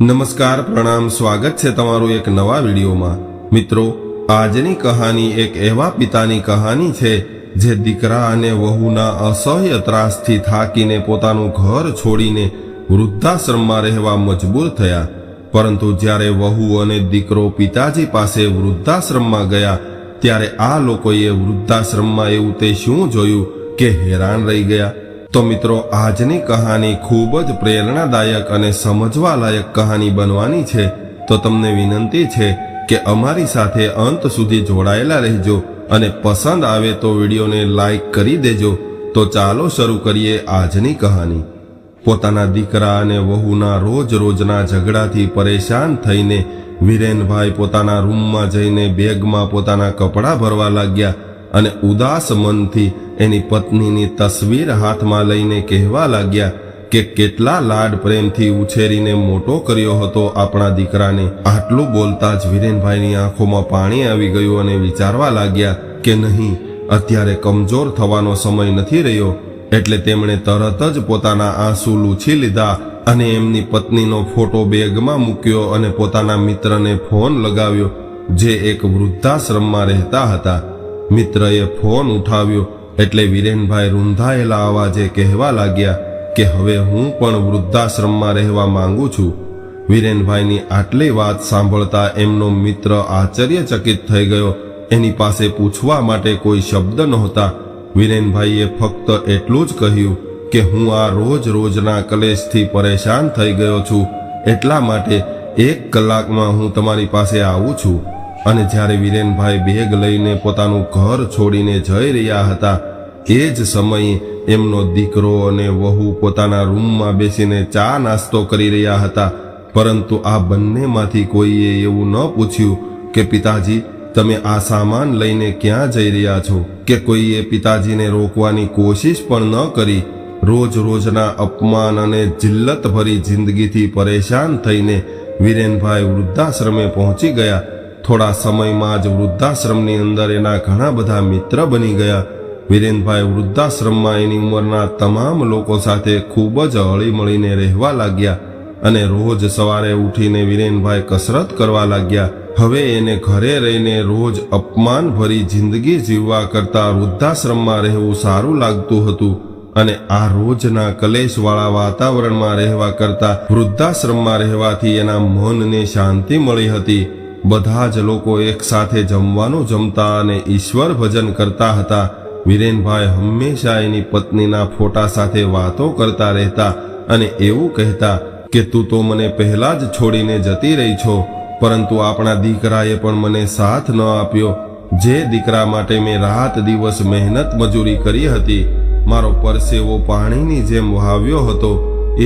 નમસ્કાર, પ્રણામ, સ્વાગત છે તમારું એક નવા વિડીયોમાં. મિત્રો, આજની કહાની એક એવા પિતાની કહાની છે જે દીકરા અને વહુના અસહ્ય ત્રાસથી થાકીને પોતાનું ઘર છોડીને વૃદ્ધાશ્રમમાં રહેવા મજબૂર થયા. પરંતુ જ્યારે વહુ અને દીકરો પિતાજી પાસે વૃદ્ધાશ્રમમાં ગયા, ત્યારે આ લોકોએ વૃદ્ધાશ્રમમાં એવું તે શું જોયું કે હેરાન રહી ગયા? તો મિત્રો, આજની કહાની ખૂબ જ પ્રેરણાદાયક અને સમજવા લાયક કહાની બનવાની છે. તો તમને વિનંતી છે કે અમારી સાથે અંત સુધી જોડાયેલા રહેજો અને પસંદ આવે તો વિડીયોને લાઈક કરી દેજો. તો ચાલો શરૂ કરીએ આજની કહાની. પોતાના દીકરા અને વહુના રોજ રોજના ઝઘડાથી પરેશાન થઈને વિરેનભાઈ પોતાના રૂમમાં જઈને બેગમાં પોતાના કપડાં ભરવા લાગ્યા. અને ઉદાસ મનથી એની પત્નીની તસવીર હાથમાં લઈને કહેવા લાગ્યા કે કેટલા લાડ પ્રેમથી ઉછેરીને મોટો કર્યો હતો આપણા દીકરાને. આટલું બોલતા જ વિરેનભાઈની આંખોમાં પાણી આવી ગયું અને વિચારવા લાગ્યા કે નહીં, અત્યારે કમજોર થવાનો સમય નથી રહ્યો, એટલે તેમણે તરત જ પોતાના આંસુ લૂછી લીધા અને એમની પત્નીનો ફોટો બેગમાં મૂક્યો અને પોતાના મિત્રને ફોન લગાવ્યો, જે એક વૃદ્ધાશ્રમમાં રહેતા હતા. મિત્રએ ફોન ઉઠાવ્યો. એટલે વિરેનભાઈ રૂંધાયેલા અવાજે કહેવા લાગ્યા કે હવે હું પણ વૃદ્ધાશ્રમમાં રહેવા માંગુ છું. વિરેનભાઈની આટલી વાત સાંભળતા એમનો મિત્ર આશ્ચર્યચકિત થઈ ગયો. એની પાસે પૂછવા માટે કોઈ શબ્દ નહોતા. વિરેનભાઈએ ફક્ત એટલું જ કહ્યું કે હું આ રોજ રોજના કલેશથી પરેશાન થઈ ગયો છું. એટલા માટે એક કલાકમાં હું તમારી પાસે આવું છું. અને જ્યારે વિરેનભાઈ બેગ લઈને પોતાનું ઘર છોડીને જઈ રહ્યા હતા, એ જ સમયે એમનો દીકરો અને વહુ પોતાના રૂમમાં બેસીને ચા નાસ્તો કરી રહ્યા હતા. પરંતુ આ બંનેમાંથી કોઈએ એવું ન પૂછ્યું કે, પિતાજી, તમે આ સામાન લઈને ક્યાં જઈ રહ્યા છો? કે કોઈએ પિતાજીને રોકવાની કોશિશ પણ ન કરી? રોજ રોજના અપમાન અને જિલ્લતભરી જિંદગીથી પરેશાન થઈને વિરેનભાઈ વૃદ્ધાશ્રમે પહોંચી ગયા થોડા સમયમાં જ વૃદ્ધાશ્રમની અંદર એના ઘણા બધા મિત્ર બની ગયા. વિરેનભાઈ વૃદ્ધાશ્રમમાં એની ઉંમરના તમામ લોકો સાથે ખૂબ જ હળીમળીને રહેવા લાગ્યા અને રોજ સવારે ઉઠીને વિરેનભાઈ કસરત કરવા લાગ્યા. હવે એને ઘરે રહીને રોજ અપમાન ભરી જિંદગી જીવવા કરતા વૃદ્ધાશ્રમમાં રહેવું સારું લાગતું હતું અને આ રોજના કલેશવાળા વાતાવરણમાં રહેવા કરતા વૃદ્ધાશ્રમમાં રહેવાથી એના મનને શાંતિ મળી હતી. બધા જ લોકો એક સાથે જમવાનું જમતા અને ઈશ્વર ભજન કરતા હતા. વિરેનભાઈ હંમેશા એની પત્નીના ફોટા સાથે વાતો કરતા રહેતા અને એવું કહેતા કે, તું તો મને પહેલા જ છોડીને જતી રહી છો, પરંતુ આપણા દીકરાએ પણ મને સાથ ન આપ્યો. જે દીકરા માટે મેં રાત દિવસ મહેનત મજૂરી કરી હતી, મારો પરસેવો પાણીની જેમ વહાવ્યો હતો.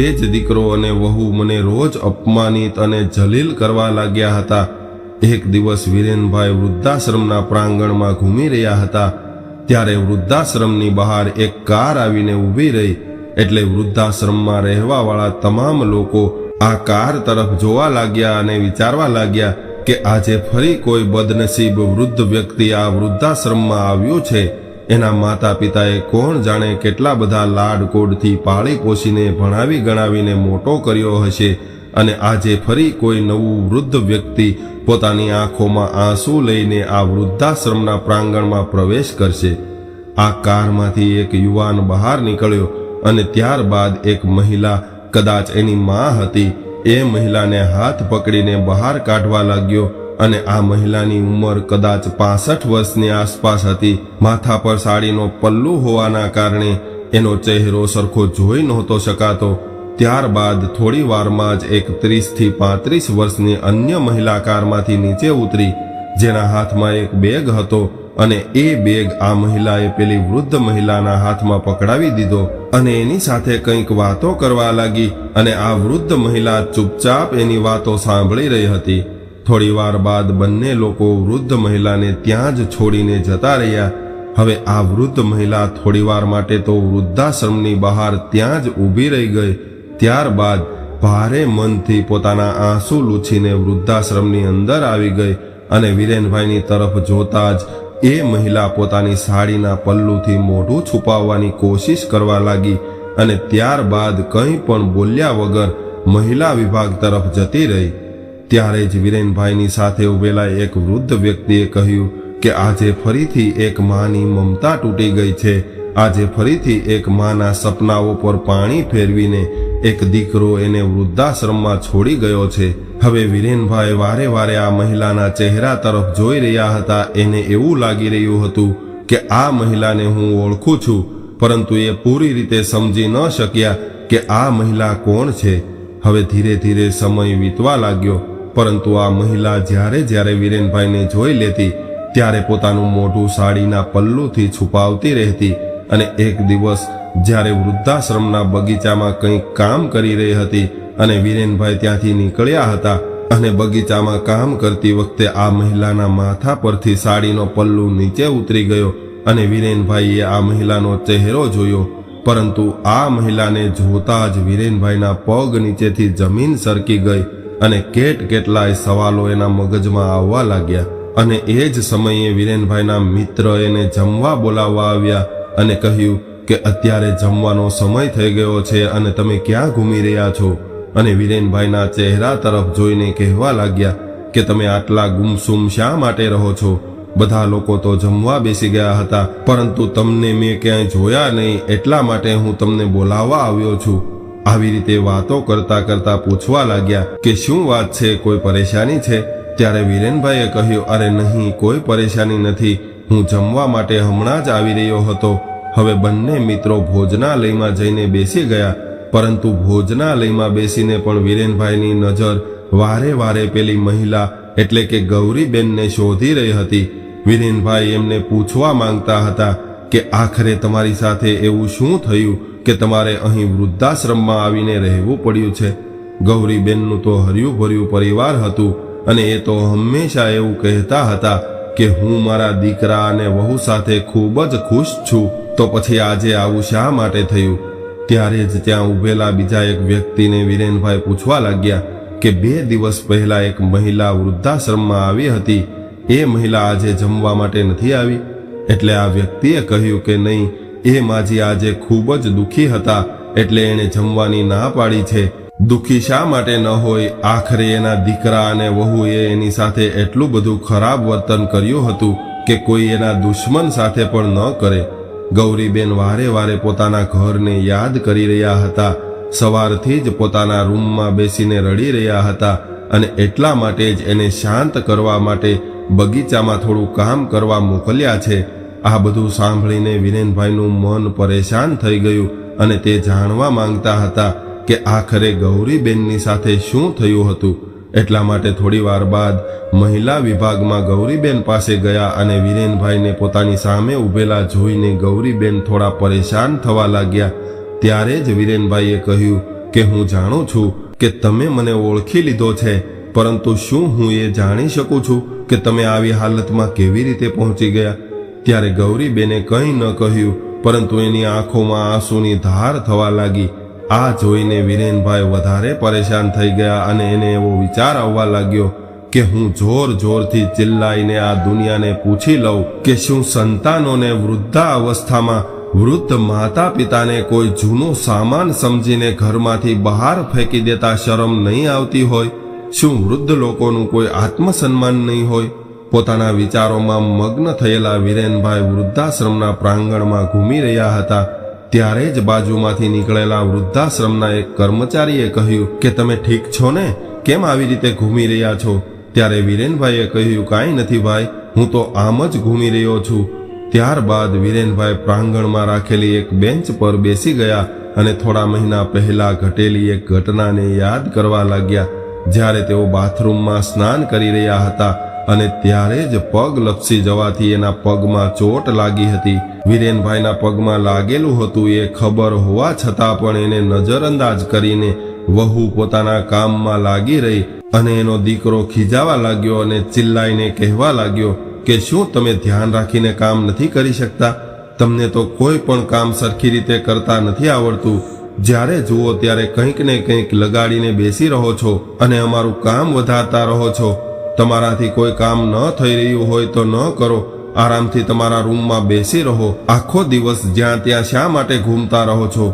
એ જ દીકરો અને વહુ મને રોજ અપમાનિત અને જલીલ કરવા લાગ્યા હતા. એક દિવસ વિરેનભાઈ વૃદ્ધાશ્રમના પ્રાંગણમાં ઘૂમી રહ્યા હતા. ત્યારે વૃદ્ધાશ્રમની બહાર એક કાર આવીને ઊભી રહી. એટલે વૃદ્ધાશ્રમમાં રહેવાવાળા તમામ લોકો આ કાર તરફ જોવા લાગ્યા અને વિચારવા લાગ્યા કે આજે ફરી કોઈ બદનસીબ વૃદ્ધ વ્યક્તિ આ વૃદ્ધાશ્રમમાં આવ્યું છે. એના માતા પિતાએ કોણ જાણે કેટલા બધા લાડકોડથી પાળી પોષીને ભણાવી ગણાવીને મોટો કર્યો હશે. અને આજે ફરી કોઈ નવું વૃદ્ધ વ્યક્તિ પોતાની આંખોમાં આંસુ લઈને આ વૃદ્ધાશ્રમના પ્રાંગણમાં પ્રવેશ કરશે. આ કારમાંથી એક યુવાન બહાર નીકળ્યો અને ત્યારબાદ એક મહિલા, કદાચ એની મા હતી, એ મહિલાને હાથ પકડીને બહાર કાઢવા લાગ્યો અને આ મહિલાની ઉંમર કદાચ પાસઠ વર્ષની આસપાસ હતી. માથા પર સાડીનો પલ્લુ હોવાના કારણે એનો ચહેરો સરખો જોઈ નહોતો શકાતો. ત્યારબાદ થોડી વારમાં જ એક ત્રીસથી પાંત્રીસ વર્ષની અન્ય મહિલા કારમાંથી નીચે ઉતરી, જેના હાથમાં એક બેગ હતો અને એ બેગ આ મહિલાએ પેલી વૃદ્ધ મહિલાના હાથમાં પકડાવી દીધો અને એની સાથે કંઈક વાતો કરવા લાગી અને આ વૃદ્ધ મહિલા ચૂપચાપ એની વાતો સાંભળી રહી હતી. થોડી વાર બાદ બંને લોકો વૃદ્ધ મહિલાને ત્યાં જ છોડીને જતા રહ્યા. હવે આ વૃદ્ધ મહિલા થોડીવાર માટે તો વૃદ્ધાશ્રમની બહાર ત્યાં જ ઊભી રહી ગઈ. ત્યારબાદ ભારે મનથી પોતાના આંસુ લૂછીને વૃદ્ધાશ્રમની અંદર આવી ગઈ અને વિરેનભાઈની તરફ જોતા જ એ મહિલા પોતાની સાડીના પલ્લુથી મોઢું છુપાવવાની કોશિશ કરવા લાગી અને ત્યારબાદ કંઈ પણ બોલ્યા વગર મહિલા વિભાગ તરફ જતી રહી. ત્યારે જ વિરેનભાઈની સાથે ઉભેલા એક વૃદ્ધ વ્યક્તિએ કહ્યું કે આજે ફરીથી એક માની મમતા તૂટી ગઈ છે. આજે ફરીથી એક માના સપનાઓ પર પાણી ફેરવીને એક દીકરો એને વૃદ્ધાશ્રમમાં છોડી ગયો છે. હવે વિરેનભાઈ વારે વારે આ મહિલાના ચહેરા તરફ જોઈ રહ્યા હતા. એને એવું લાગી રહ્યું હતું કે આ મહિલાને હું ઓળખું છું, પરંતુ એ પૂરી રીતે સમજી ન શક્યા કે આ મહિલા કોણ છે. હવે ધીરે ધીરે સમય વીતવા લાગ્યો, પરંતુ આ મહિલા જ્યારે જ્યારે વિરેનભાઈને જોઈ લેતી, ત્યારે પોતાનું મોઢું સાડીના પલ્લુથી છુપાવતી રહેતી અને એક દિવસ જ્યારે વૃદ્ધાશ્રમના બગીચામાં કંઈક કામ કરી રહી હતી અને વિરેનભાઈ ત્યાંથી નીકળ્યા હતા અને બગીચામાં કામ કરતી વખતે આ મહિલાના માથા પરથી સાડીનો પલ્લુ નીચે ઉતરી ગયો અને વિરેનભાઈએ આ મહિલાનો ચહેરો જોયો. પરંતુ આ મહિલાને જોતા જ વિરેનભાઈના પગ નીચેથી જમીન સરકી ગઈ અને કેટ કેટલાય સવાલો એના મગજમાં આવવા લાગ્યા. અને એ જ સમયે વિરેનભાઈના મિત્ર એને જમવા બોલાવવા આવ્યા અને કહ્યું કે અત્યારે જમવાનો સમય થઈ ગયો છે અને તમે ક્યાં ઘૂમી રહ્યા છો? અને વિરેનભાઈના ચહેરા તરફ જોઈને કહેવા લાગ્યા કે તમે આટલા ગુમસુમ શા માટે રહો છો? બધા લોકો તો જમવા બેસી ગયા હતા, પરંતુ તમને મેં ક્યાંય જોયા નહીં, એટલા માટે હું તમને બોલાવવા આવ્યો છું. આવી રીતે વાતો કરતા કરતા પૂછવા લાગ્યા કે શું વાત છે, કોઈ પરેશાની છે? ત્યારે વિરેનભાઈએ કહ્યું, અરે નહીં, કોઈ પરેશાની નથી. હું જમવા માટે હમણાં જ આવી રહ્યો હતો. હવે બંને મિત્રો ભોજનાલયમાં જઈને બેસી ગયા, પરંતુ ભોજનાલયમાં બેસીને પણ વિરેનભાઈની નજર વારે વારે પેલી મહિલા એટલે કે ગૌરીબેનને શોધી રહી હતી. વિરેનભાઈ એમને પૂછવા માંગતા હતા કે આખરે તમારી સાથે એવું શું થયું કે તમારે અહીં વૃદ્ધાશ્રમમાં આવીને રહેવું પડ્યું છે? ગૌરીબેનનું તો હર્યું ભર્યું પરિવાર હતું અને એ તો હંમેશા એવું કહેતા હતા કે હું મારા દીકરા અને વહુ સાથે ખૂબ જ ખુશ છું. તો પછી આજે આવું શા માટે થયું? ત્યારે જ ત્યાં ઊભેલા બીજા એક વ્યક્તિને વિરેનભાઈ પૂછવા લાગ્યા કે બે દિવસ પહેલા એક મહિલા વૃદ્ધાશ્રમમાં આવી હતી. એ મહિલા આજે જમવા માટે નથી આવી. એટલે આ વ્યક્તિએ કહ્યું કે નહીં, એ માજી આજે ખૂબ જ દુઃખી હતા, એટલે એણે જમવાની ના પાડી છે. દુઃખી શા માટે ન હોય? આખરે એના દીકરા અને વહુએ એની સાથે એટલું બધું ખરાબ વર્તન કર્યું હતું કે કોઈ એના દુશ્મન સાથે પણ ન કરે. ગૌરીબેન વારે વારે પોતાના ઘરને યાદ કરી રહ્યા હતા. સવારથી જ પોતાના રૂમમાં બેસીને રડી રહ્યા હતા અને એટલા માટે જ એને શાંત કરવા માટે બગીચામાં થોડું કામ કરવા મોકલ્યા છે. આ બધું સાંભળીને વિરેનભાઈનું મન પરેશાન થઈ ગયું અને તે જાણવા માંગતા હતા કે આખરે ગૌરીબેનની સાથે શું થયું હતું. એટલા માટે થોડી વાર બાદ મહિલા વિભાગમાં ગૌરીબેન પાસે ગયા અને વિરેનભાઈને પોતાની સામે ઊભેલા જોઈને ગૌરીબેન થોડા પરેશાન થવા લાગ્યા. ત્યારે જ વિરેનભાઈએ કહ્યું કે, હું જાણું છું કે તમે મને ઓળખી લીધો છે, પરંતુ શું હું એ જાણી શકું છું કે તમે આવી હાલતમાં કેવી રીતે પહોંચી ગયા? ત્યારે ગૌરીબેને કંઈ ન કહ્યું, પરંતુ એની આંખોમાં આંસુની ધાર થવા લાગી. આ જોઈને વિરેનભાઈ વધારે પરેશાન થઈ ગયા અને એને એવો વિચાર આવવા લાગ્યો કે હું જોર જોરથી ચિલ્લાઈને આ દુનિયાને પૂછી લઉં કે શું સંતાનોને વૃદ્ધા અવસ્થામાં વૃદ્ધ માતા પિતાને કોઈ જૂનો સામાન સમજીને ઘરમાંથી બહાર ફેંકી દેતા શરમ નહીં આવતી હોય? શું વૃદ્ધ લોકોનું કોઈ આત્મસન્માન નહીં હોય? પોતાના વિચારોમાં મગ્ન થયેલા વિરેનભાઈ વૃદ્ધાશ્રમના પ્રાંગણમાં ઘૂમી રહ્યા હતા. ત્યારે જ બાજુમાંથી નીકળેલા વૃદ્ધાશ્રમના એક કર્મચારીએ કહ્યું કે, તમે ઠીક છો ને? કેમ આવી રીતે ઘૂમી રહ્યા છો? ત્યારે વિરેનભાઈએ કહ્યું, કાંઈ નથી ભાઈ, હું તો આમ જ ઘૂમી રહ્યો છું. ત્યારબાદ વિરેનભાઈ પ્રાંગણમાં રાખેલી એક બેન્ચ પર બેસી ગયા અને થોડા મહિના પહેલા ઘટેલી એક ઘટનાને યાદ કરવા લાગ્યા, જ્યારે તેઓ બાથરૂમમાં સ્નાન કરી રહ્યા હતા. અને ત્યારે જ પગ લપસી જવાથી એના પગમાં ચોટ લાગી હતી. વિરેનભાઈના પગમાં લાગેલું હતું એ ખબર હોવા છતાં પણ એને નજરઅંદાજ કરીને વહુ પોતાના કામમાં લાગી રહી અને એનો દીકરો ખીજાવા લાગ્યો અને ચિલ્લાઈને કહેવા લાગ્યો કે શું તમે ધ્યાન રાખીને કામ નથી કરી શકતા? તમને તો કોઈ પણ કામ સરખી રીતે કરતા નથી આવડતું. જ્યારે જુઓ ત્યારે કંઈક ને કંઈક લગાડીને બેસી રહો છો અને અમારું કામ વધારતા રહો છો. તમારાથી કોઈ કામ ન થઈ રહ્યું હોય તો ન કરો. આરામથી તમારા રૂમમાં બેસી રહો. આખો દિવસ જ્યાં ત્યાં શા માટે ઘૂમતા રહો છો?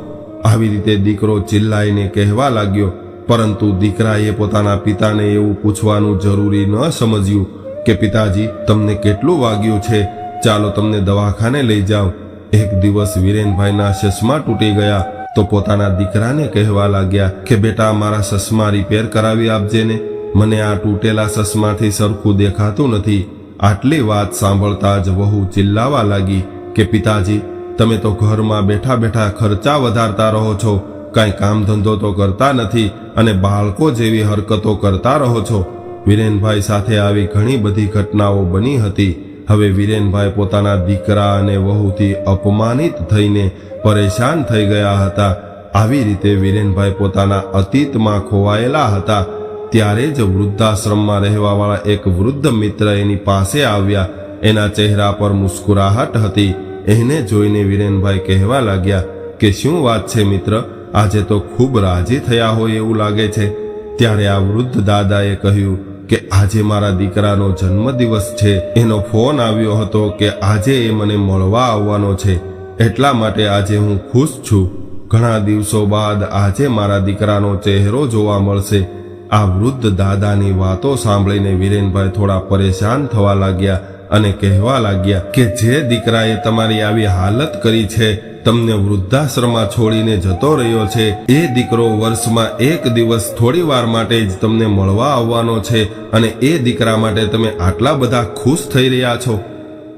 આવી રીતે દીકરો ચિલ્લાઈને કહેવા લાગ્યો. પરંતુ દીકરાએ પોતાના પિતાને એવું પૂછવાનું જરૂરી ન સમજ્યું કે, પિતાજી, તમને કેટલું વાગ્યું છે? ચાલો તમને દવાખાને લઈ જાઓ એક દિવસ વિરેનભાઈના ચશ્મા તૂટી ગયા તો પોતાના દીકરાને કહેવા લાગ્યા કે, બેટા, મારા ચશ્મા રિપેર કરાવી આપજે ને. મને આ તૂટેલા ચશ્માથી સરખું દેખાતું નથી. આટલી વાત સાંભળતા જ વહુ ચિલ્લાવા લાગી કે, પિતાજી, તમે તો ઘરમાં બેઠા બેઠા ખર્ચા વધારતા રહો છો. કાંઈ કામ ધંધો તો કરતા નથી અને બાળકો જેવી હરકતો કરતા રહો છો. વિરેનભાઈ સાથે આવી ઘણી બધી ઘટનાઓ બની હતી. હવે વિરેનભાઈ પોતાના દીકરા અને વહુથી અપમાનિત થઈને પરેશાન થઈ ગયા હતા. આવી રીતે વિરેનભાઈ પોતાના અતીતમાં ખોવાયેલા હતા. ત્યારે જ વૃદ્ધાશ્રમમાં રહેવાવાળા એક વૃદ્ધ મિત્ર એની પાસે આવ્યા. એના ચહેરા પર મુસ્કુરાહટ હતી. એને જોઈને વિરેનભાઈ કહેવા લાગ્યા કે, શું વાત છે મિત્ર? આજે તો ખૂબ રાજી થયા હોય એવું લાગે છે. ત્યારે આ વૃદ્ધ દાદાએ કહ્યું કે, આજે મારા દીકરાનો જન્મદિવસ છે. એનો ફોન આવ્યો હતો કે, આજે એ મને મળવા આવવાનો છે. એટલા માટે આજે હું ખુશ છું. ઘણા દિવસો બાદ આજે મારા દીકરાનો ચહેરો જોવા મળશે. આ વૃદ્ધ દાદાની વાતો સાંભળીને વિરેનભાઈ થોડા પરેશાન થવા લાગ્યા અને કહેવા લાગ્યા કે જે દીકરાએ તમારી આવી હાલત કરી છે, તમને વૃદ્ધાશ્રમમાં છોડીને જતો રહ્યો છે, એ દીકરો વર્ષમાં એક દિવસ થોડી વાર માટે જ તમને મળવા આવવાનો છે અને એ દીકરા માટે તમે આટલા બધા ખુશ થઈ રહ્યા છો.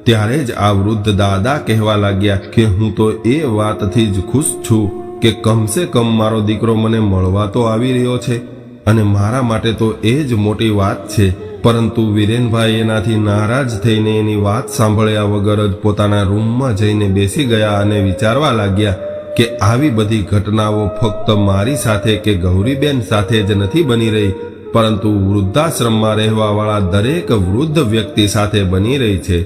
ત્યારે જ આ વૃદ્ધ દાદા કહેવા લાગ્યા કે હું તો એ વાતથી જ ખુશ છું કે કમસે કમ મારો દીકરો મને મળવા તો આવી રહ્યો છે. અને મારા માટે તો એ જ મોટી વાત છે. પરંતુ વિરેનભાઈ એનાથી નારાજ થઈને એની વાત સાંભળ્યા વગર જ પોતાના રૂમમાં જઈને બેસી ગયા અને વિચારવા લાગ્યા કે આવી બધી ઘટનાઓ ફક્ત મારી સાથે કે ગૌરીબેન સાથે જ નથી બની રહી, પરંતુ વૃદ્ધાશ્રમમાં રહેવાવાળા દરેક વૃદ્ધ વ્યક્તિ સાથે બની રહી છે.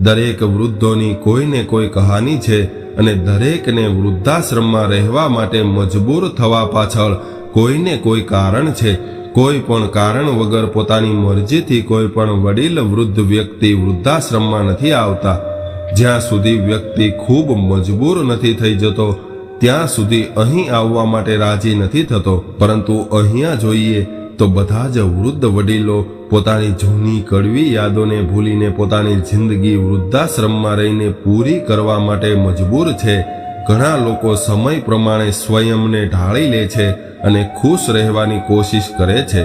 દરેક વૃદ્ધોની કોઈને કોઈ કહાની છે અને દરેકને વૃદ્ધાશ્રમમાં રહેવા માટે મજબૂર થવા પાછળ કોઈને કોઈ કારણ છે. કોઈ પણ કારણ વગર પોતાની મરજીથી કોઈ પણ વડીલ, વૃદ્ધ વ્યક્તિ વૃદ્ધાશ્રમમાં નથી આવતા. જ્યાં સુધી વ્યક્તિ ખૂબ મજબૂર નથી થઈ જતો, ત્યાં સુધી અહીં આવવા માટે રાજી નથી થતો. પરંતુ અહીંયા જોઈએ તો બધા જ વૃદ્ધ વડીલો પોતાની જૂની કડવી યાદોને ભૂલીને પોતાની જિંદગી વૃદ્ધાશ્રમમાં રહીને પૂરી કરવા માટે મજબૂર છે. ઘણા લોકો સમય પ્રમાણે સ્વયંને ઢાળી લે છે અને ખુશ રહેવાની કોશિશ કરે છે.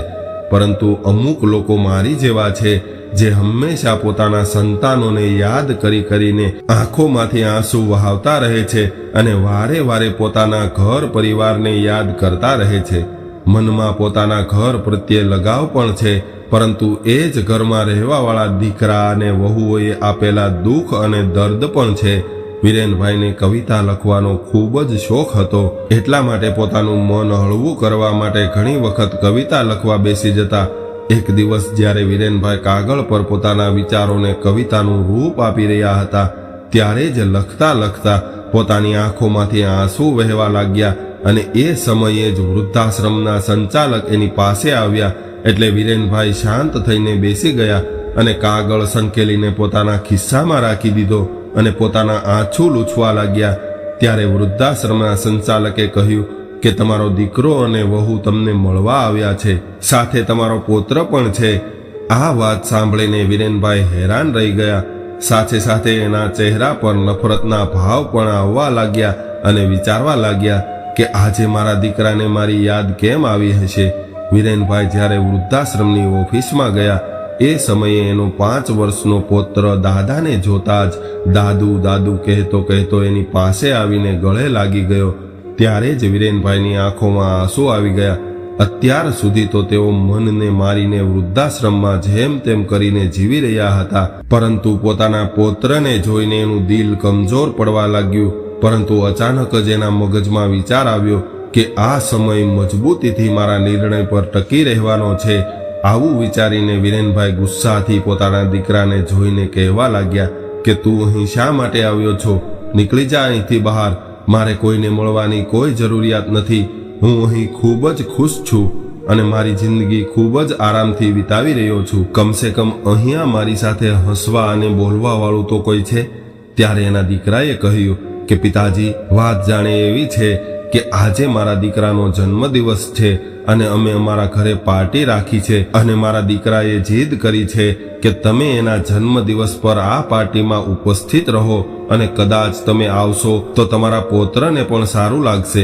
પરંતુ અમુક લોકો મારી જેવા છે, જે હંમેશા પોતાના સંતાનોને યાદ કરી કરીને આંખોમાંથી આંસુ વહાવતા રહે છે અને વારે વારે પોતાના ઘર પરિવારને યાદ કરતા રહે છે. મનમાં પોતાના ઘર પ્રત્યે લગાવ પણ છે, પરંતુ એ જ ઘરમાં રહેવાવાળા દીકરા અને વહુઓએ આપેલા દુઃખ અને દર્દ પણ છે. વિરેનભાઈને કવિતા લખવાનો ખૂબ જ શોખ હતો. એટલા માટે પોતાનું મન હળવું કરવા માટે ઘણી વખત કવિતા લખવા બેસી જતા. એક દિવસ જ્યારે વિરેનભાઈ કાગળ પર પોતાના વિચારોને કવિતાનું રૂપ આપી રહ્યા હતા, ત્યારે જ લખતા લખતા પોતાની આંખોમાંથી આંસુ વહેવા લાગ્યા અને એ સમયે જ વૃદ્ધાશ્રમના સંચાલક એની પાસે આવ્યા એટલે વિરેનભાઈ શાંત થઈને બેસી ગયા અને કાગળ સંકેલીને પોતાના ખિસ્સામાં રાખી દીધો. અને પોતાના આંછું લૂછવા લાગ્યા. ત્યારે વૃદ્ધાશ્રમના સંચાલકે કહ્યું કે તમારો દીકરો અને વહુ તમને મળવા આવ્યા છે. સાથે તમારો પોત્ર પણ છે. આ વાત સાંભળીને વિરેનભાઈ હેરાન રહી ગયા. સાથે સાથે એના ચહેરા પર નફરતના ભાવ પણ આવવા લાગ્યા અને વિચારવા લાગ્યા કે આજે મારા દીકરાને મારી યાદ કેમ આવી હશે? વિરેનભાઈ જ્યારે વૃદ્ધાશ્રમની ઓફિસમાં ગયા એ સમયે એનો પાંચ વર્ષનો પોત્ર દાદાને જોતા જ દાદુ દાદુ કહેતો કહેતો એની પાસે આવીને ગળે લાગી ગયો. ત્યારે જ વિરેનભાઈની આંખોમાં આંસુ આવી ગયા. અત્યાર સુધી તો તેઓ મનને મારીને વૃદ્ધાશ્રમમાં જેમ તેમ કરીને જીવી રહ્યા હતા. પરંતુ પોતાના પોત્રને જોઈને એનું દિલ કમજોર પડવા લાગ્યું. પરંતુ અચાનક જ એના મગજમાં વિચાર આવ્યો કે આ સમય મજબૂતીથી મારા નિર્ણય પર ટકી રહેવાનો છે. આવું વિચારીને વિરેનભાઈ ગુસ્સાથી પોતાના દીકરાને જોઈને કહેવા લાગ્યા કે, તું અહીં શા માટે આવ્યો છો? નીકળી જા અહીંથી બહાર. મારે કોઈને મળવાની કોઈ જરૂરિયાત નથી. હું અહીં ખૂબ જ ખુશ છું અને મારી જિંદગી ખૂબ જ આરામથી વિતાવી રહ્યો છું. કમસે કમ અહીંયા મારી સાથે હસવા અને બોલવા વાળું તો કોઈ છે? ત્યારે એના દીકરાએ કહ્યું કે, પિતાજી, વાત જાણે એવી છે કે આજે મારા દીકરાનો જન્મદિવસ છે અને અમે અમારા ઘરે પાર્ટી રાખી છે અને મારા દીકરાએ જીદ કરી છે કે તમે એના જન્મદિવસ પર આ પાર્ટીમાં ઉપસ્થિત રહો અને કદાચ તમે આવશો તો તમારા પોત્રને પણ સારું લાગશે.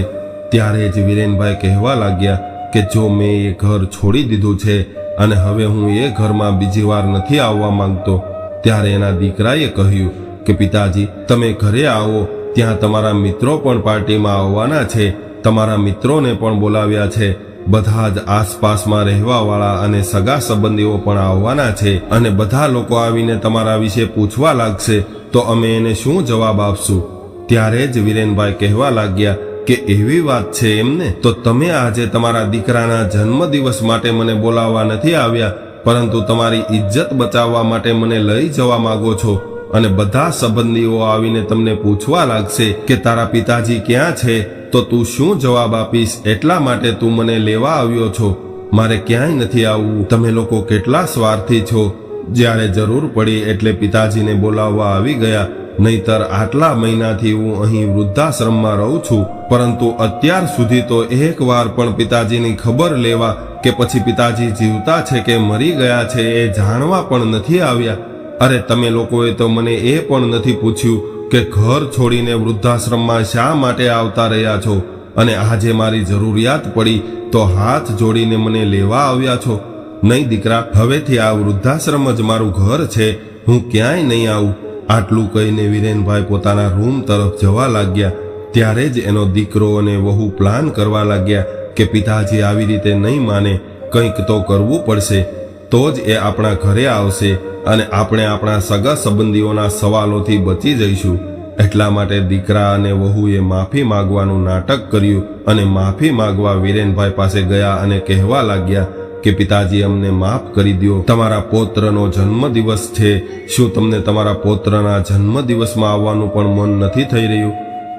ત્યારે જ વિરેનભાઈ કહેવા લાગ્યા કે જો મેં એ ઘર છોડી દીધું છે અને હવે હું એ ઘરમાં બીજી વાર નથી આવવા માંગતો. ત્યારે એના દીકરાએ કહ્યું કે, પિતાજી, તમે ઘરે આવો ત્યાં તમારા મિત્રો પણ પાર્ટીમાં આવવાના છે, તમારા મિત્રોને પણ બોલાવ્યા છે, બધા જ આસપાસમાં રહેવાવાળા અને સગા સંબંધીઓ પણ આવવાના છે અને બધા લોકો આવીને તમારા વિશે પૂછવા લાગશે, તો અમે એને શું જવાબ આપશું? ત્યારે જ વિરેનભાઈ કહેવા લાગ્યા કે એવી વાત છે એમને, તો તમે આજે તમારા દીકરાના જન્મદિવસ માટે મને બોલાવવા નથી આવ્યા, પરંતુ તમારી ઇજ્જત બચાવવા માટે મને લઈ જવા માગો છો. અને બધા સંબંધીઓ આવીને તમને પૂછવા લાગશે કે તારા પિતાજી ક્યાં છે, તો તું શું જવાબ આપીશ? એટલા માટે તું મને લેવા આવ્યો છો. મારે ક્યાંય નથી આવવું. તમે લોકો કેટલા સ્વાર્થી છો. જ્યારે જરૂર પડી એટલે પિતાજીને બોલાવવા આવી ગયા. નહીતર આટલા મહિનાથી હું અહીં વૃદ્ધાશ્રમમાં રહું છું. પરંતુ અત્યાર સુધી તો એક વાર પણ પિતાજીની ખબર લેવા કે પછી પિતાજી જીવતા છે કે મરી ગયા છે એ જાણવા પણ નથી આવ્યા. અરે તમે લોકોએ તો મને એ પણ નથી પૂછ્યું કે ઘર છોડીને વૃદ્ધાશ્રમમાં શા માટે આવતા રહ્યા છો? અને આજે મારી જરૂરિયાત પડી તો હાથ જોડીને મને લેવા આવ્યા છો? નહીં દીકરા, હવેથી આ વૃદ્ધાશ્રમ જ મારું ઘર છે. હું ક્યાંય નહીં આવું. આટલું કહીને વિરેનભાઈ પોતાના રૂમ તરફ જવા લાગ્યા. ત્યારે જ એનો દીકરો અને વહુ પ્લાન કરવા લાગ્યા કે પિતાજી આવી રીતે નહીં માને. કંઈક તો કરવું પડશે. તો જ એ આપણા ઘરે આવશે. અને આપણે આપણા સગા સંબંધીઓના સવાલોથી બચી જઈશું. એટલા માટે દીકરા અને વહુએ માફી માગવાનું નાટક કર્યું અને માફી માગવા વિરેનભાઈ પાસે ગયા અને કહેવા લાગ્યા કે, પિતાજી, અમને માફ કરી દો તમારા પૌત્રનો જન્મદિવસ છે. શું તમને તમારા પૌત્રના જન્મદિવસમાં આવવાનું પણ મન નથી થઈ રહ્યું?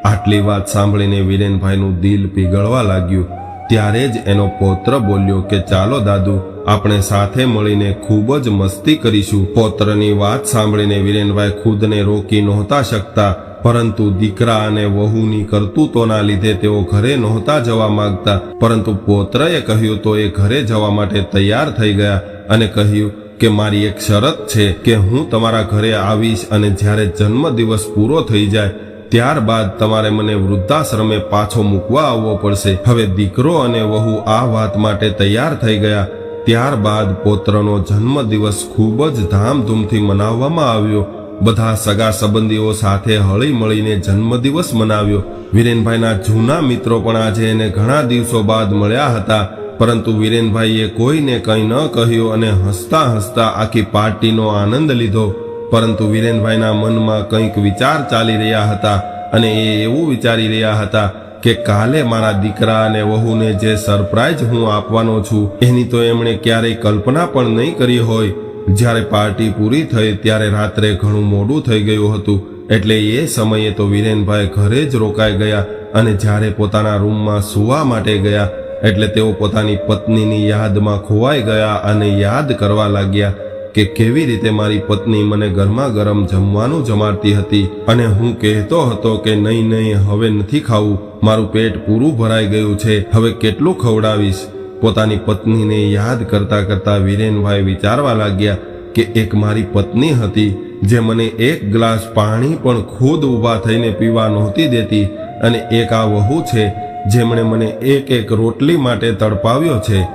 આટલી વાત સાંભળીને વિરેનભાઈનું દિલ પીગળવા લાગ્યું. ત્યારે જ એનો પૌત્ર બોલ્યો કે, ચાલો દાદુ આપણે સાથે મળીને ખૂબ જ મસ્તી કરીશું. પૌત્રની વાત સાંભળીને વિરેનભાઈ ખુદને રોકી નહોતા શકતા, પરંતુ દીકરા અને વહુની કરતૂતોના લીધે તેઓ ઘરે નહોતા જવા માંગતા. પરંતુ પૌત્રએ કહ્યું તો એ ઘરે જવા માટે તૈયાર થઈ ગયા અને કહ્યું કે મારી એક શરત છે કે હું તમારા ઘરે આવીશ અને જ્યારે જન્મદિવસ પૂરો થઈ જાય, ત્યારબાદ તમારે મને વૃદ્ધાશ્રમે પાછો મૂકવા આવવો પડશે. હવે દીકરો અને વહુ આ વાત માટે તૈયાર થઈ ગયા ત્યારબાદ પૌત્રનો જન્મદિવસ ખૂબ જ ધામધૂમથી મનાવવામાં આવ્યો. બધા સગા સંબંધીઓ સાથે હળી મળીને જન્મદિવસ મનાવ્યો. વિરેનભાઈના જૂના મિત્રો પણ આજે એને ઘણા દિવસો બાદ મળ્યા હતા. પરંતુ વિરેનભાઈએ કોઈને કંઈ ન કહ્યું અને હસતા હસતા આખી પાર્ટીનો આનંદ લીધો. પરંતુ વિરેનભાઈના મનમાં કંઈક વિચાર ચાલી રહ્યા હતા અને એ એવું વિચારી રહ્યા હતા કે કાલે મારા દીકરા અને વહુને જે સરપ્રાઈઝ હું આપવાનો છું, એની તો એમણે ક્યારેય કલ્પના પણ નહીં કરી હોય. જ્યારે પાર્ટી પૂરી થઈ ત્યારે રાત્રે ઘણું મોડું થઈ ગયું હતું, એટલે એ સમયે તો વિરેનભાઈ ઘરે જ રોકાઈ ગયા અને જ્યારે પોતાના રૂમમાં સૂવા માટે ગયા, એટલે તેઓ પોતાની પત્નીની યાદમાં ખોવાઈ ગયા અને યાદ કરવા લાગ્યા. કે કેવી રીતે મારી પત્ની મને ગરમા ગરમ જમવાનું જમાડતી હતી અને હું કહેતો હતો કે નહીં નહીં, હવે નથી ખાવું. મારું પેટ પૂરું ભરાઈ ગયું છે. હવે કેટલું ખવડાવીશ? પોતાની પત્નીને યાદ કરતા કરતા વિરેનભાઈ વિચારવા લાગ્યા કે એક મારી પત્ની હતી જે મને એક ગ્લાસ પાણી પણ ખુદ ઊભા થઈને પીવા નહોતી દેતી અને એક આ વહુ છે જેમણે મને એક એક રોટલી માટે તડપાવ્યો છે.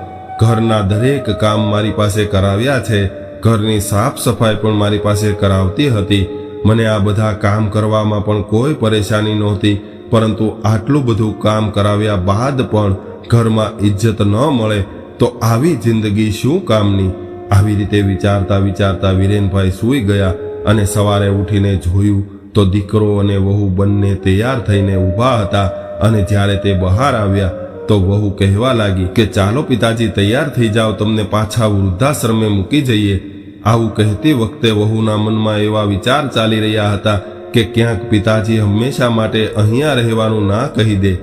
ઘરના દરેક કામ મારી પાસે કરાવ્યા છે. ઘરની સાફ સફાઈ પણ મારી પાસે કરાવતી હતી. મને આ બધા કામ કરવામાં પણ કોઈ પરેશાની નહોતી, પરંતુ આટલું બધું કામ કરાવ્યા બાદ પણ ઘરમાં ઇજ્જત ન મળે, તો આવી જિંદગી શું કામની? આવી રીતે વિચારતા વિચારતા વિરેનભાઈ સૂઈ ગયા અને સવારે ઉઠીને જોયું તો દીકરો અને વહુ બંને તૈયાર થઈને ઊભા હતા અને જ્યારે તે બહાર આવ્યા તો વહુ કહેવા લાગી કે ચાલો પિતાજી તૈયાર થઈ જાઓ, તમને પાછા વૃદ્ધાશ્રમે મૂકી જઈએ. આવું કહેતી વખતે વહુના મનમાં એવા વિચાર ચાલી રહ્યા હતા કે ક્યાંક પિતાજી હંમેશા માટે અહીંયા રહેવાનું ના કહી દે.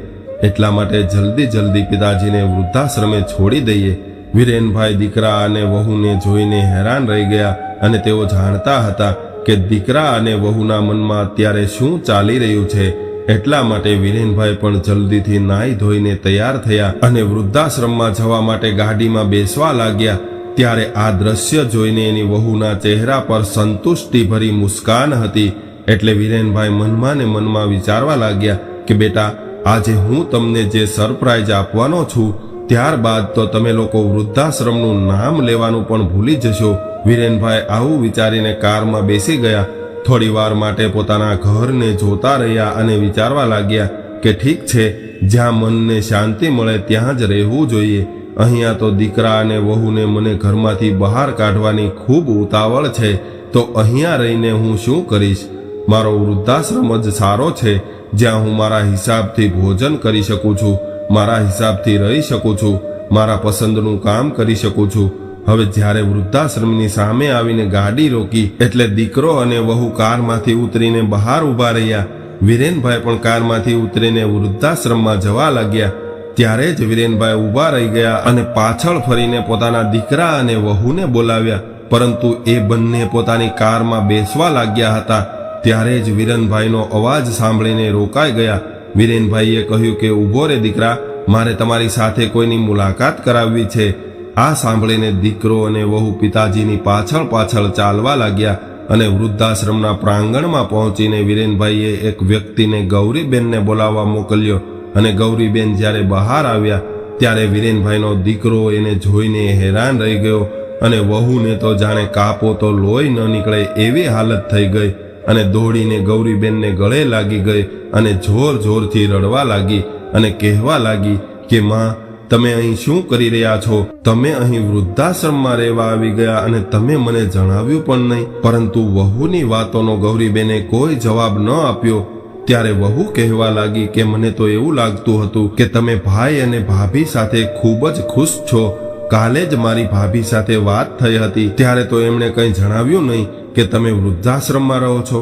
એટલા માટે જલ્દી જલ્દી પિતાજીને વૃદ્ધાશ્રમે છોડી દઈએ. વિરેનભાઈ દીકરા અને વહુને જોઈને હેરાન રહી ગયા અને તેઓ જાણતા હતા કે દીકરા અને વહુના મનમાં અત્યારે શું ચાલી રહ્યું છે. એટલા માટે વિરેનભાઈ પણ જલ્દીથી નાહી ધોઈને તૈયાર થયા અને વૃદ્ધાશ્રમમાં જવા માટે ગાડીમાં બેસવા લાગ્યા. ત્યારે આ દ્રશ્ય જોઈને એની વહુના ચહેરા પર સંતુષ્ટિભરી મુસ્કાન હતી. એટલે વિરેનભાઈ મનમાં ને મનમાં વિચારવા લાગ્યા કે, બેટા, આજે હું તમને જે સરપ્રાઈઝ આપવાનો છું, ત્યારબાદ તો તમે લોકો વૃદ્ધાશ્રમનું નામ લેવાનું પણ ભૂલી જશો. વિરેનભાઈ આવું વિચારીને કારમાં બેસી ગયા. થોડી વાર માટે પોતાના ઘરને જોતા રહ્યા અને વિચારવા લાગ્યા કે, ઠીક છે, જ્યાં મનને શાંતિ મળે ત્યાં જ રહેવું જોઈએ. અહીંયા તો દીકરા અને વહુને મને ઘરમાંથી બહાર કાઢવાની ખૂબ ઉતાવળ છે, તો અહીંયા રહીને હું શું કરીશ? મારો વૃદ્ધાશ્રમ જ સારો છે, જ્યાં હું મારા હિસાબથી ભોજન કરી શકું છું, મારા હિસાબથી રહી શકું છું, મારા પસંદનું કામ કરી શકું છું. હવે જ્યારે વૃદ્ધાશ્રમની સામે આવીને ગાડી રોકી, એટલે દીકરો અને વહુ કારમાંથી ઉતરીને બહાર ઊભા રહ્યા. વિરેનભાઈ પણ કારમાંથી ઉતરીને વૃદ્ધાશ્રમમાં જવા લાગ્યા. ત્યારે જ વિરેનભાઈ ઊભા રહી ગયા અને પાછળ ફરીને પોતાના દીકરા અને વહુને બોલાવ્યા. પરંતુ એ બંને પોતાની કારમાં બેસવા લાગ્યા હતા. ત્યારે જ વિરેનભાઈનો અવાજ સાંભળીને રોકાઈ ગયા. વિરેનભાઈએ કહ્યું કે, ઊભો રે દીકરા, મારે તમારી સાથે કોઈની મુલાકાત કરાવવી છે. આ સાંભળીને દીકરો અને વહુ પિતાજીની પાછળ પાછળ ચાલવા લાગ્યા અને વૃદ્ધાશ્રમના પ્રાંગણમાં પહોંચીને વિરેનભાઈએ એક વ્યક્તિને ગૌરીબેનને બોલાવવા મોકલ્યો. અને ગૌરીબેન જ્યારે બહાર આવ્યા, ત્યારે વિરેનભાઈનો દીકરો એને જોઈને હેરાન રહી ગયો અને વહુને તો જાણે કાપો તો લોહી ન નીકળે એવી હાલત થઈ ગઈ અને દોડીને ગૌરીબેનને ગળે લાગી ગઈ અને જોર જોરથી રડવા લાગી અને કહેવા લાગી કે, માં, તમે અહીં શું કરી રહ્યા છો? તમે અહીં વૃદ્ધાશ્રમમાં રહેવા આવી ગયા અને તમે મને જણાવ્યું પણ નહીં. પરંતુ વહુની વાતોનો ગૌરીબેને કોઈ જવાબ ન આપ્યો. ત્યારે વહુ કહેવા લાગી કે મને તો એવું લાગતું હતું કે તમે ભાઈ અને ભાભી સાથે ખૂબ જ ખુશ છો. કાલે જ મારી ભાભી સાથે વાત થઈ હતી. ત્યારે તો એમણે કંઈ જણાવ્યું નહીં કે તમે વૃદ્ધાશ્રમમાં રહો છો.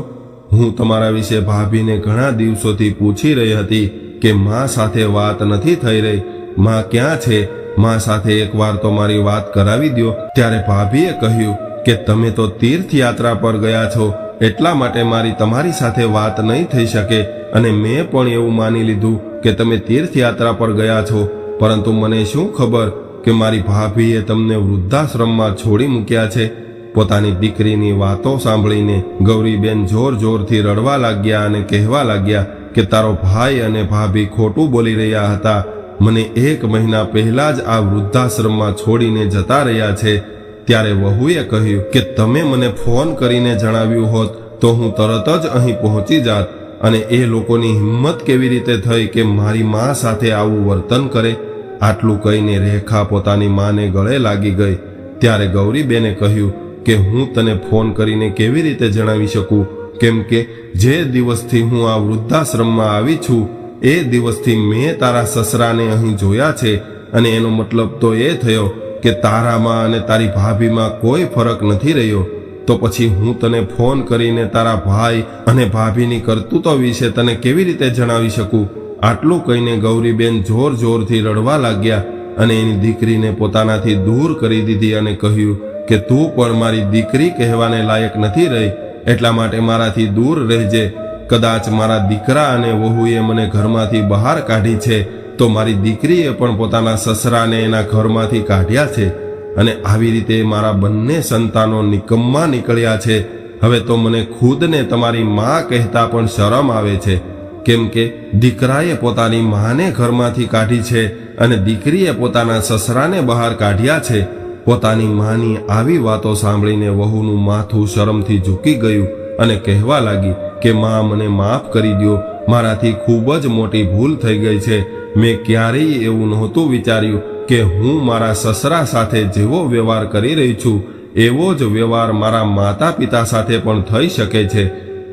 હું તમારા વિશે ભાભીને ઘણા દિવસોથી પૂછી રહી હતી કે મા સાથે વાત નથી થઈ રહી. માં ક્યાં છે? માં સાથે એકવાર તો મારી વાત કરાવી દો ત્યારે ભાભીએ કહ્યું કે તમે તો તીર્થયાત્રા પર ગયા છો. એટલા માટે મારી તમારી સાથે વાત નહીં થઈ શકે અને મેં પણ એવું માની લીધું કે તમે તીર્થયાત્રા પર ગયા છો. પરંતુ મને શું ખબર કે મારી ભાભીએ તમને વૃદ્ધાશ્રમમાં છોડી મૂક્યા છે? પોતાની દીકરીની વાતો સાંભળીને ગૌરીબેન જોર જોરથી રડવા લાગ્યા અને કહેવા લાગ્યા કે તારો ભાઈ અને ભાભી ખોટું બોલી રહ્યા હતા. મને એક મહિના પહેલા જ આ વૃદ્ધાશ્રમમાં છોડીને જતા રહ્યા છે. ત્યારે વહુએ કહ્યું કે તમે મને ફોન કરીને જણાવ્યું હોત તો હું તરત જ અહીં પહોંચી જાત અને એ લોકોની હિંમત કેવી રીતે થઈ કે મારી મા સાથે આવું વર્તન કરે, આટલું કહીને રેખા પોતાની માને ગળે લાગી ગઈ. ત્યારે ગૌરીબેને કહ્યું કે હું તને ફોન કરીને કેવી રીતે જણાવી શકું? કેમ કે જે દિવસથી હું આ વૃદ્ધાશ્રમમાં આવી છું, એ દિવસથી મેં તારા સસરાને અહીં જોયા છે અને એનો મતલબ તો એ થયો કે તારામાં અને તારી ભાભીમાં કોઈ ફરક નથી રહ્યો, તો પછી હું તને ફોન કરીને તારા ભાઈ અને ભાભીની કરતૂતો વિશે તને કેવી રીતે જણાવી શકું? આટલું કહીને ગૌરીબેન જોર જોરથી રડવા લાગ્યા અને એની દીકરીને પોતાનાથી દૂર કરી દીધી અને કહ્યું કે તું પણ મારી દીકરી કહેવાને લાયક નથી રહી, એટલા માટે મારાથી દૂર રહેજે. કદાચ મારા દીકરા અને વહુએ મને ઘરમાંથી બહાર કાઢી છે તો મારી દીકરીએ પણ પોતાના સસરાને એના ઘરમાંથી કાઢ્યા છે અને આવી રીતે મારા બંને સંતાનો નિકમ્મા નીકળ્યા છે. હવે તો મને ખુદને તમારી મા કહેતા પણ શરમ આવે છે. કેમ કે દીકરાએ પોતાની માને ઘરમાંથી કાઢી છે અને દીકરીએ પોતાના સસરાને બહાર કાઢ્યા છે. પોતાની માની આવી વાતો સાંભળીને વહુનું માથું શરમથી ઝૂકી ગયું અને કહેવા લાગી કે, માં, મને માફ કરી દો મારાથી ખૂબ જ મોટી ભૂલ થઈ ગઈ છે. મેં ક્યારેય એવું નહોતું વિચાર્યું કે હું મારા સસરા સાથે જેવો વ્યવહાર કરી રહી છું, એવો જ વ્યવહાર મારા માતા પિતા સાથે પણ થઈ શકે છે.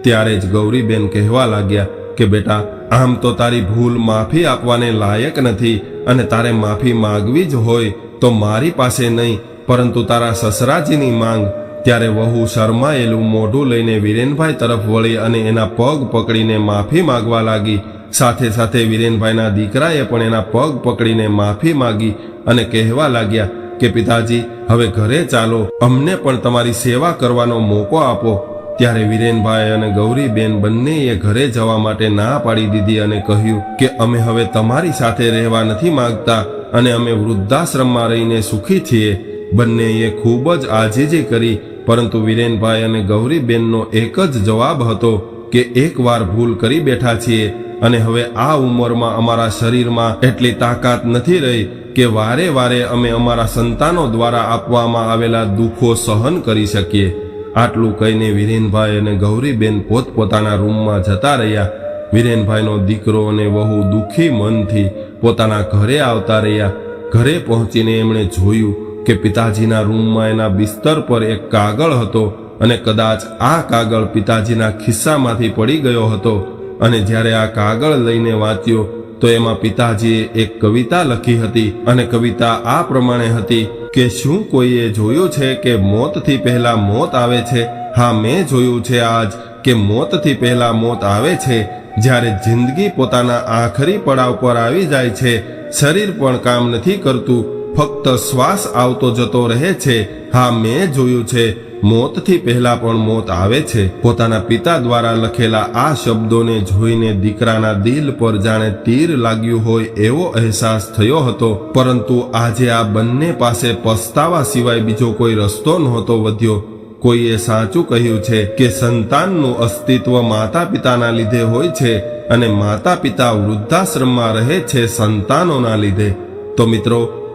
ત્યારે જ ગૌરીબેન કહેવા લાગ્યા કે, બેટા, આમ તો તારી ભૂલ માફી આપવાને લાયક નથી અને તારે માફી માગવી જ હોય તો મારી પાસે નહીં, પરંતુ તારા સસરાજીની માંગ. ત્યારે વહુ શરમાયેલું મોઢું લઈને વિરેનભાઈ તરફ વળી અને એના પગ પકડીને માફી માગવા લાગી. સાથે સાથે વિરેનભાઈના દીકરાએ પણ એના પગ પકડીને માફી માગી અને કહેવા લાગ્યા કે, પિતાજી, હવે ઘરે ચાલો. અમને પણ તમારી સેવા કરવાનો મોકો આપો. ત્યારે વિરેનભાઈ અને ગૌરીબેન બંનેએ ઘરે જવા માટે ના પાડી દીધી અને કહ્યું કે, અમે હવે તમારી સાથે રહેવા નથી માંગતા અને અમે વૃદ્ધાશ્રમમાં રહીને સુખી છીએ. બંનેએ ખૂબ જ આજીજી કરી, પરંતુ વિરેનભાઈ અને ગૌરીબેનનો એક જ જવાબ હતો કે, એકવાર ભૂલ કરી બેઠા છીએ અને હવે આ ઉંમરમાં અમારા શરીરમાં એટલી તાકાત નથી રહી કે વારે વારે અમે અમારા સંતાનો દ્વારા આપવામાં આવેલા દુઃખો સહન કરી શકીએ. આટલું કહીને વિરેનભાઈ અને ગૌરીબેન પોતપોતાના રૂમમાં જતા રહ્યા. વિરેનભાઈનો દીકરો અને વહુ દુઃખી મનથી પોતાના ઘરે આવતા રહ્યા. ઘરે પહોંચીને એમણે જોયું કે પિતાજીના રૂમમાં એના બિસ્તર પર એક કાગળ હતો અને કદાચ આ કાગળ પિતાજીના ખિસ્સામાંથી પડી ગયો હતો. અને જ્યારે આ કાગળ લઈને વાંચ્યો, તો એમાં પિતાજીએ એક કવિતા લખી હતી અને કવિતા આ પ્રમાણે હતી કે, શું કોઈએ જોયું છે કે મોતથી પહેલા મોત આવે છે? હા, મેં જોયું છે આજ કે મોતથી પહેલા મોત આવે છે. જ્યારે જિંદગી પોતાના આખરી પડાવ પર આવી જાય છે, શરીર પણ કામ નથી કરતું, ફક્ત શ્વાસ આવતો જતો રહે છે. હા, મેં જોયું છે મોતથી પહેલા પણ મોત આવે છે. પોતાના પિતા દ્વારા લખેલા આ શબ્દોને જોઈને દીકરાના દિલ પર જાણે તીર લાગ્યું હોય એવો અહેસાસ થયો હતો. પરંતુ આજે આ બંને પાસે પસ્તાવા સિવાય બીજો કોઈ રસ્તો નહોતો વધ્યો. કોઈએ સાચું કહ્યું છે કે સંતાનનું અસ્તિત્વ માતા પિતાના લીધે હોય છે અને માતા પિતા વૃદ્ધાશ્રમમાં રહે છે સંતાનોના લીધે. તો મિત્રો